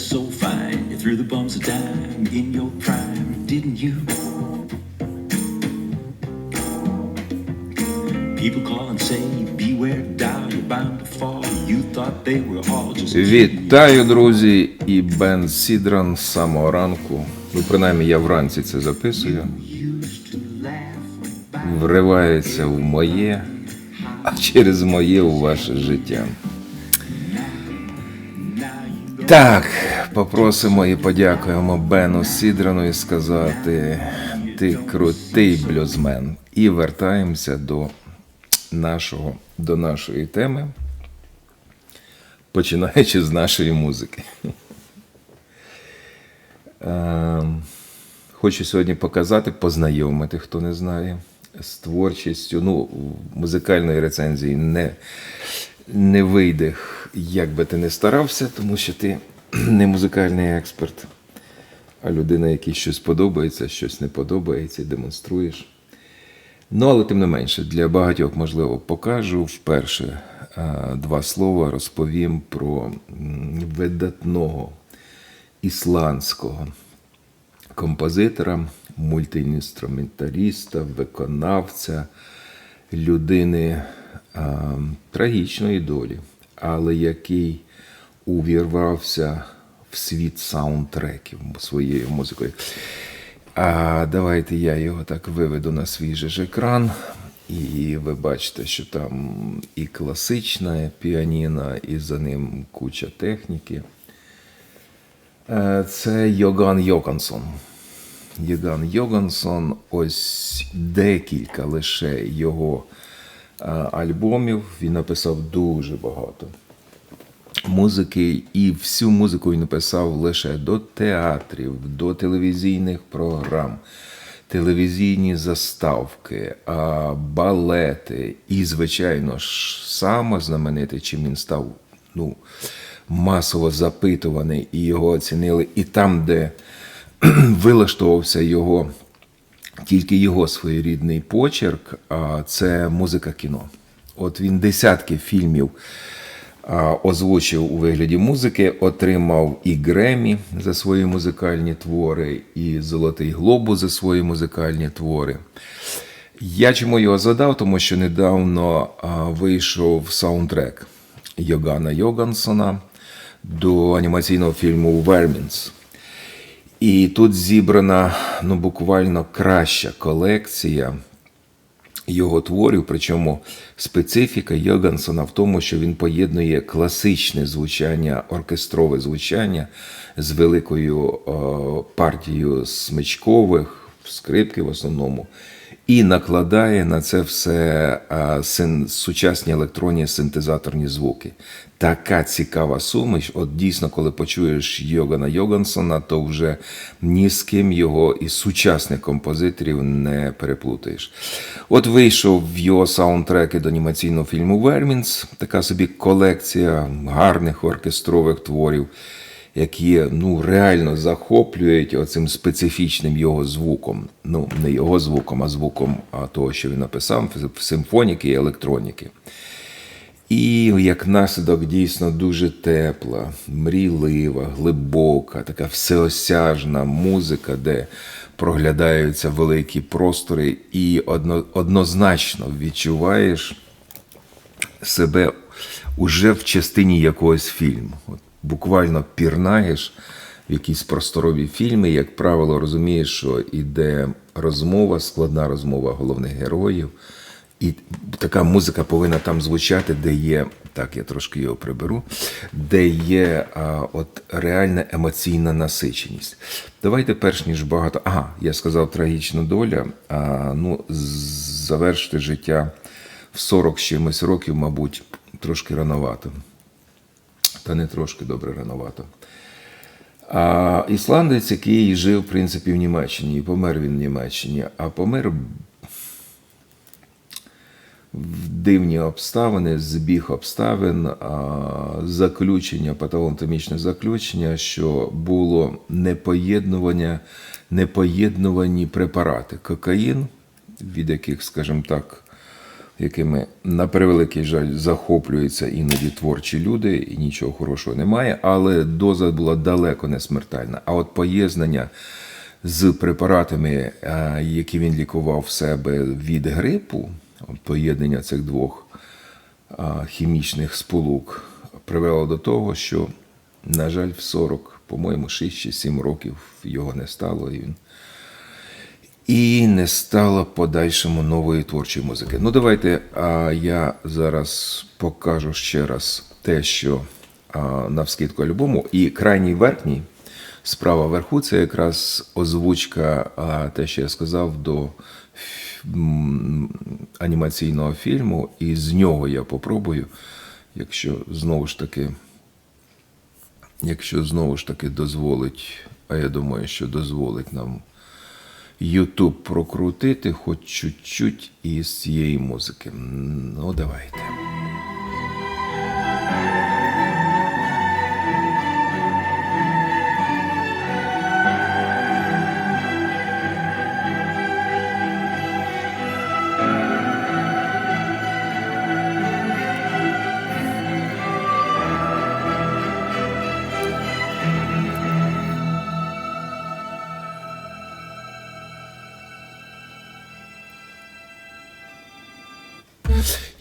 so fine. You threw the bums a dime in your prime, didn't you? People call and say, beware, down, you're bound to fall. You thought they were all just Вітаю, друзі, і Бен Сідран з самого ранку. Ну, принаймні, я вранці це записую. Вривається в моє, а через моє у ваше життя. Так, попросимо і подякуємо Бену Сідрану і сказати: ти крутий блюзмен. І вертаємося до нашого, до нашої теми, починаючи з нашої музики. Ем, Хочу сьогодні показати, познайомити, хто не знає, з творчістю. Ну, музикальної рецензії не, не вийде, як би ти не старався, тому що ти не музикальний експерт, а людина, якій щось подобається, щось не подобається, демонструєш. Ну, але тим не менше, для багатьох, можливо, покажу вперше два слова розповім про видатного ісландського композитора, мультиінструменталіста, виконавця, людини трагічної долі, але який увірвався в світ саундтреків своєю музикою. А давайте я його так виведу на свій же ж екран. І ви бачите, що там і класична піаніна, і за ним куча техніки. Е, Це Йоган Йокансон. Йоган Йогансон, ось декілька лише його альбомів. Він написав дуже багато музики, і всю музику він написав лише до театрів, до телевізійних програм, телевізійні заставки, балети. І, звичайно ж, саме знаменитий, чим він став ну, масово запитуваний, і його оцінили. І там, де вилаштовувався його. Тільки його своєрідний почерк, це музика кіно. От він десятки фільмів озвучив у вигляді музики, отримав і Гремі за свої музикальні твори, і Золотий Глобус за свої музикальні твори. Я чому його задав? Тому що недавно вийшов саундтрек Йогана Йогансона до анімаційного фільму Вермінс. І тут зібрана ну, буквально краща колекція його творів, причому специфіка Йогансона в тому, що він поєднує класичне звучання, оркестрове звучання з великою о, партією смичкових, скрипки в основному, і накладає на це все син, сучасні електронні синтезаторні звуки. Така цікава суміш. От дійсно, коли почуєш Йогана Йогансона, то вже ні з ким його із сучасних композиторів не переплутаєш. От вийшов в його саундтреки до анімаційного фільму Вермінс, така собі колекція гарних оркестрових творів, які ну, реально захоплюють оцим специфічним його звуком. Ну, не його звуком, а звуком того, що він написав, симфоніки і електроніки. І як наслідок дійсно дуже тепла, мрійлива, глибока, така всеосяжна музика, де проглядаються великі простори, і одно, однозначно відчуваєш себе уже в частині якогось фільму. От буквально пірнаєш в якісь просторові фільми, як правило, розумієш, що іде розмова, складна розмова головних героїв. І така музика повинна там звучати, де є, так я трошки його приберу, де є а, от реальна емоційна насиченість. Давайте, перш ніж багато. Ага, я сказав трагічна доля. А, ну, завершити життя в 40 з чимось років, мабуть, трошки рановато. Та не трошки добре рановато. А ісландець, який жив, в принципі, в Німеччині, і помер він в Німеччині, а помер в дивні обставини, збіг обставин, заключення, патологоанатомічне заключення, що було непоєднування, непоєднувані препарати. Кокаїн, від яких, скажімо так, якими, на превеликий жаль, захоплюються іноді творчі люди, і нічого хорошого немає, але доза була далеко не смертельна. А от поєднання з препаратами, е, які він лікував в себе від грипу, поєднання цих двох хімічних сполук привело до того, що, на жаль, в 40, по-моєму, 6 чи 7 років його не стало. І він і не стало подальшому нової творчої музики. Ну, давайте а, я зараз покажу ще раз те, що а, навскидку альбому. І крайній верхній, справа вверху, це якраз озвучка, а, те, що я сказав, до анімаційного фільму, і з нього я попробую, якщо знову ж таки, якщо знову ж таки дозволить, а я думаю, що дозволить нам YouTube прокрутити хоч чуть-чуть із цієї музики. Ну, давайте.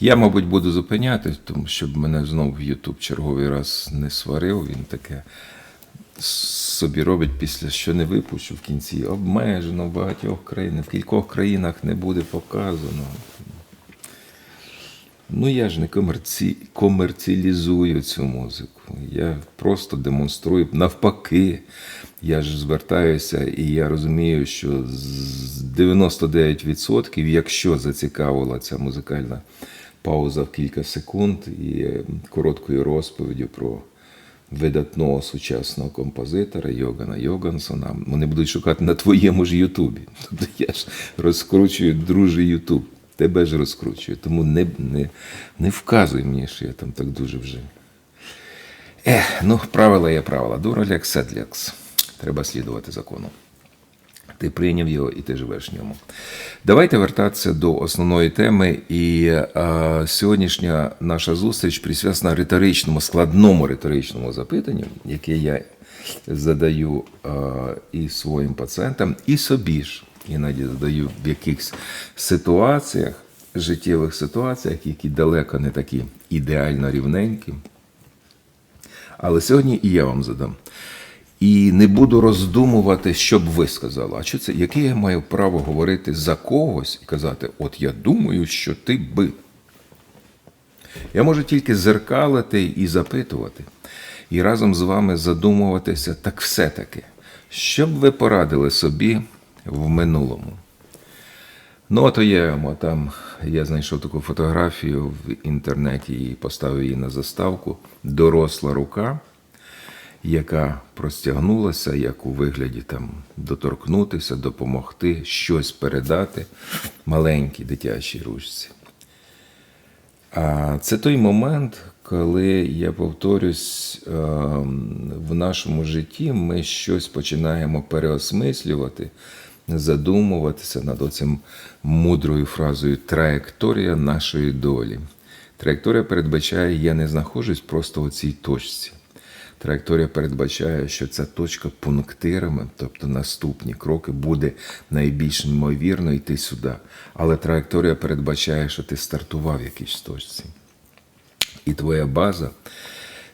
Я, мабуть, буду зупинятись, тому щоб мене знов в YouTube черговий раз не сварив. Він таке собі робить після що не випущу в кінці. Обмежено в багатьох країнах, в кількох країнах не буде показано. Ну, я ж не комерці... комерціалізую цю музику. Я просто демонструю. Навпаки, я ж звертаюся і я розумію, що з 99%, якщо зацікавила ця музикальна пауза в кілька секунд і короткою розповіддю про видатного сучасного композитора Йогана Йогансона, вони будуть шукати на твоєму ж Ютубі. Тобто я ж розкручую дружий Ютуб. Тебе ж розкручую, тому не, не, не вказуй мені, що я там так дуже вже. Ех, ну, правила є правила. Дуралекс, седлекс. Треба слідувати закону. Ти прийняв його і ти живеш в ньому. Давайте вертатися до основної теми. І а, сьогоднішня наша зустріч присвячена риторичному, складному риторичному запитанню, яке я задаю а, і своїм пацієнтам, і собі ж іноді задаю в якихось ситуаціях, життєвих ситуаціях, які далеко не такі ідеально рівненькі. Але сьогодні і я вам задам. І не буду роздумувати, що б ви сказали. А що це? Яке я маю право говорити за когось і казати, от я думаю, що ти би. Я можу тільки зеркалити і запитувати, і разом з вами задумуватися так все-таки, що б ви порадили собі в минулому. Ну, от є, там я знайшов таку фотографію в інтернеті і поставив її на заставку. Доросла рука, яка простягнулася, як у вигляді там доторкнутися, допомогти, щось передати маленькій дитячій ручці. А це той момент, коли я повторюсь, в нашому житті ми щось починаємо переосмислювати, задумуватися над оцим мудрою фразою траєкторія нашої долі. Траєкторія передбачає, я не знаходжусь просто у цій точці. Траєкторія передбачає, що ця точка пунктирами, тобто наступні кроки, буде найбільш ймовірно йти сюди. Але траєкторія передбачає, що ти стартував в якійсь точці. І твоя база,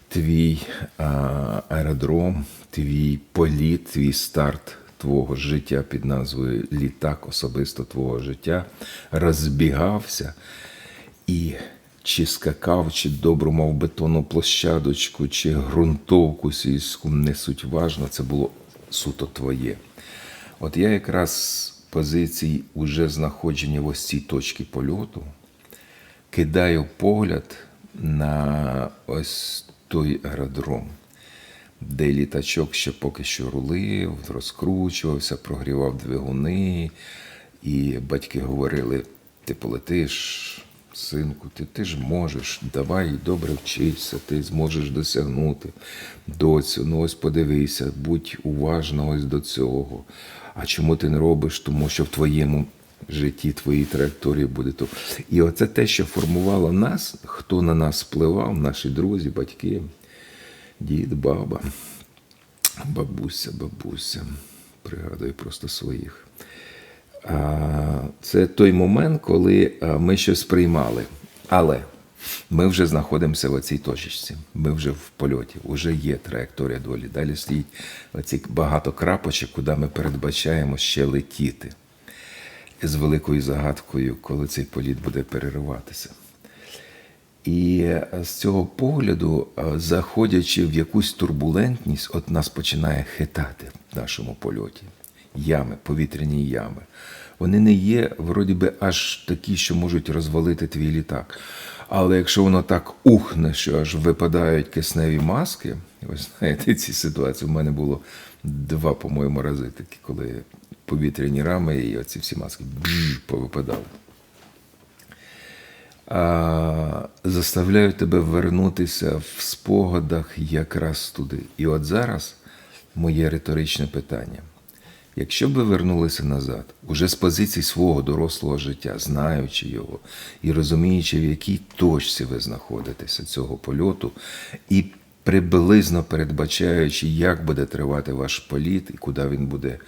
твій а, аеродром, твій політ, твій старт твого життя під назвою Літак особисто твого життя розбігався і чи скакав, чи добру мав бетонну площадочку, чи ґрунтовку сільську, не суть важно, це було суто твоє. От я якраз з позиції уже знаходження в ось цій точці польоту кидаю погляд на ось той аеродром, де літачок ще поки що рулив, розкручувався, прогрівав двигуни, і батьки говорили: ти полетиш. Синку, ти, ти ж можеш, давай добре вчися, ти зможеш досягнути. Доцю, ну ось подивися, будь уважна ось до цього. А чому ти не робиш? Тому що в твоєму житті твоїй траєкторії буде то. І оце те, що формувало нас, хто на нас впливав, наші друзі, батьки, дід, баба, бабуся, бабуся. Пригадую просто своїх. Це той момент, коли ми щось приймали. Але ми вже знаходимося в цій точечці. Ми вже в польоті, вже є траєкторія долі. Далі стоїть оці багато крапочок, куди ми передбачаємо ще летіти. З великою загадкою, коли цей політ буде перериватися. І е, з цього погляду, е, заходячи в якусь турбулентність, от нас починає хитати в нашому польоті. Ями, повітряні ями. Вони не є, вроді би, аж такі, що можуть розвалити твій літак. Але якщо воно так ухне, що аж випадають кисневі маски, ви знаєте, ці ситуації в мене було два, по-моєму, рази такі, коли повітряні рами і оці всі маски бжж, повипадали а, заставляють тебе вернутися в спогадах якраз туди. І от зараз моє риторичне питання. Якщо б ви вернулися назад, уже з позиції свого дорослого життя, знаючи його і розуміючи, в якій точці ви знаходитеся цього польоту, і приблизно передбачаючи, як буде тривати ваш політ і куди він буде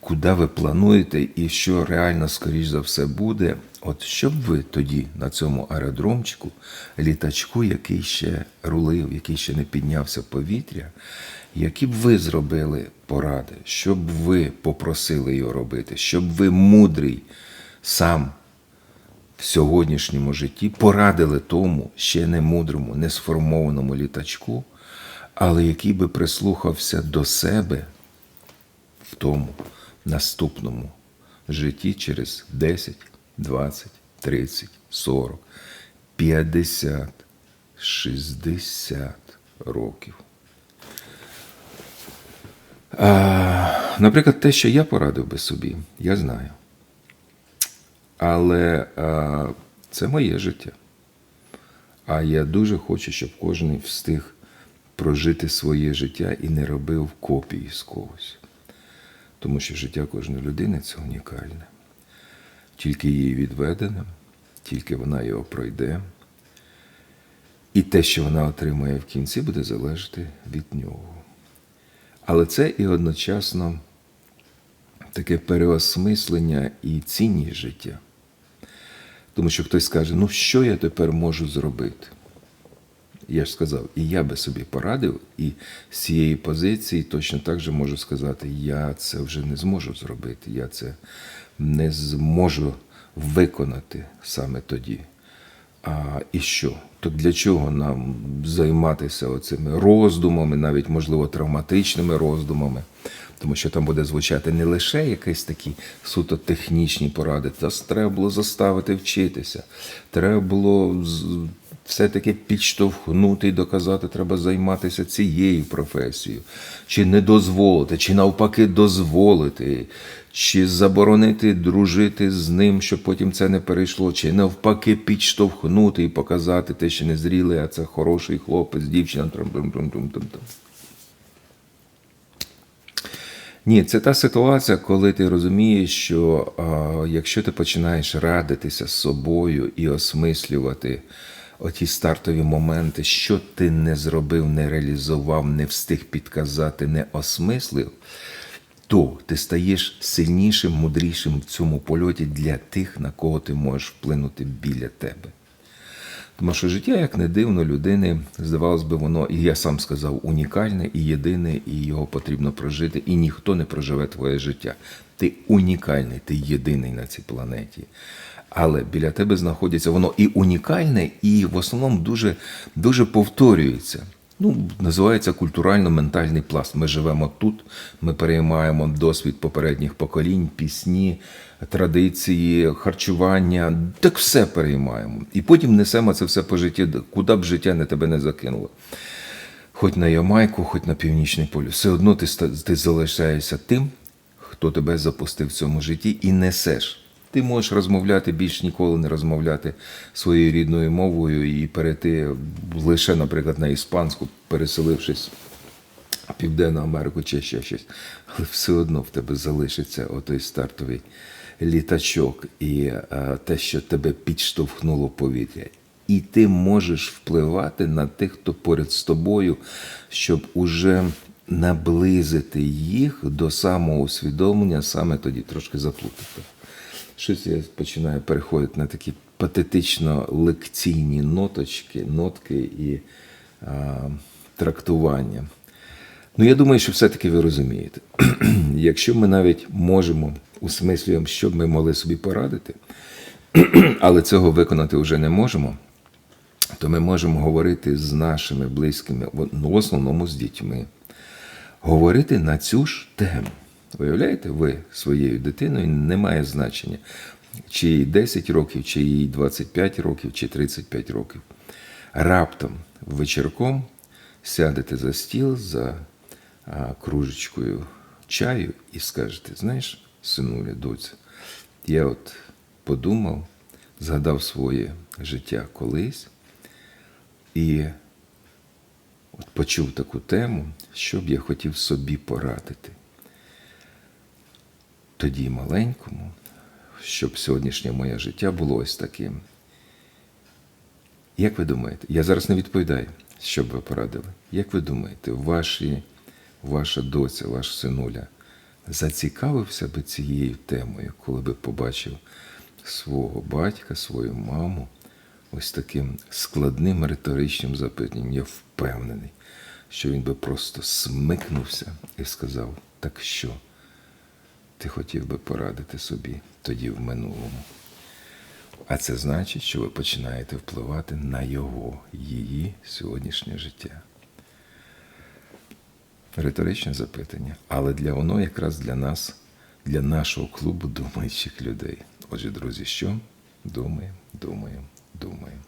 куди ви плануєте і що реально, скоріш за все, буде. От що б ви тоді на цьому аеродромчику, літачку, який ще рулив, який ще не піднявся в повітря, які б ви зробили поради, що б ви попросили його робити, щоб ви мудрий сам в сьогоднішньому житті порадили тому ще не мудрому, не сформованому літачку, але який би прислухався до себе в тому наступному житті через 10, 20, 30, 40, 50, 60 років. А, наприклад, те, що я порадив би собі, я знаю. Але а, це моє життя. А я дуже хочу, щоб кожен встиг прожити своє життя і не робив копії з когось. Тому що життя кожної людини це унікальне. Тільки їй відведено, тільки вона його пройде. І те, що вона отримає в кінці, буде залежати від нього. Але це і одночасно таке переосмислення і цінність життя. Тому що хтось скаже, ну що я тепер можу зробити? Я ж сказав, і я би собі порадив, і з цієї позиції точно так же можу сказати, я це вже не зможу зробити, я це не зможу виконати саме тоді. А і що? То для чого нам займатися оцими роздумами, навіть, можливо, травматичними роздумами? Тому що там буде звучати не лише якісь такі суто технічні поради, та треба було заставити вчитися, треба було все-таки підштовхнути і доказати, треба займатися цією професією, чи не дозволити, чи навпаки дозволити, чи заборонити дружити з ним, щоб потім це не перейшло, чи навпаки підштовхнути і показати те, що не зрілий, а це хороший хлопець, дівчина. Ні, це та ситуація, коли ти розумієш, що а, якщо ти починаєш радитися з собою і осмислювати оті стартові моменти, що ти не зробив, не реалізував, не встиг підказати, не осмислив, то ти стаєш сильнішим, мудрішим в цьому польоті для тих, на кого ти можеш вплинути біля тебе. Тому що життя, як не дивно, людини, здавалось би, воно, і я сам сказав, унікальне і єдине, і його потрібно прожити, і ніхто не проживе твоє життя. Ти унікальний, ти єдиний на цій планеті. Але біля тебе знаходиться воно і унікальне, і в основному дуже, дуже повторюється. Ну, називається культурально-ментальний пласт. Ми живемо тут, ми переймаємо досвід попередніх поколінь, пісні, традиції, харчування, так все переймаємо. І потім несемо це все по житті, куди б життя не тебе не закинуло. Хоч на Ямайку, хоч на Північний полюс. Все одно ти, ти залишаєшся тим, хто тебе запустив в цьому житті, і несеш. Ти можеш розмовляти більш ніколи не розмовляти своєю рідною мовою і перейти лише, наприклад, на іспанську, переселившись в Південну Америку чи ще щось. Але все одно в тебе залишиться отой стартовий літачок і е, те, що тебе підштовхнуло повітря. І ти можеш впливати на тих, хто поряд з тобою, щоб уже наблизити їх до самоусвідомлення, саме тоді трошки заплутати. Щось я починаю переходити на такі патетично лекційні ноточки, нотки і а, трактування. Ну, я думаю, що все-таки ви розумієте. Якщо ми навіть можемо усмислюємо, що б ми могли собі порадити, але цього виконати вже не можемо, то ми можемо говорити з нашими близькими, ну, в основному з дітьми, говорити на цю ж тему. Виявляєте, ви своєю дитиною не має значення, чи їй 10 років, чи їй 25 років, чи 35 років. Раптом вечірком сядете за стіл за кружечкою чаю і скажете: знаєш, синуля, доця, я от подумав, згадав своє життя колись і от почув таку тему, що б я хотів собі порадити. Тоді маленькому, щоб сьогоднішнє моє життя було ось таким. Як ви думаєте? Я зараз не відповідаю, що б ви порадили. Як ви думаєте, ваші, ваша доця, ваш синуля зацікавився би цією темою, коли би побачив свого батька, свою маму ось таким складним риторичним запитанням? Я впевнений, що він би просто смикнувся і сказав: так що? Ти хотів би порадити собі тоді в минулому. А це значить, що ви починаєте впливати на його, її сьогоднішнє життя. Риторичне запитання, але для воно якраз для нас, для нашого клубу думаючих людей. Отже, друзі, що? Думаємо, думаємо, думаємо.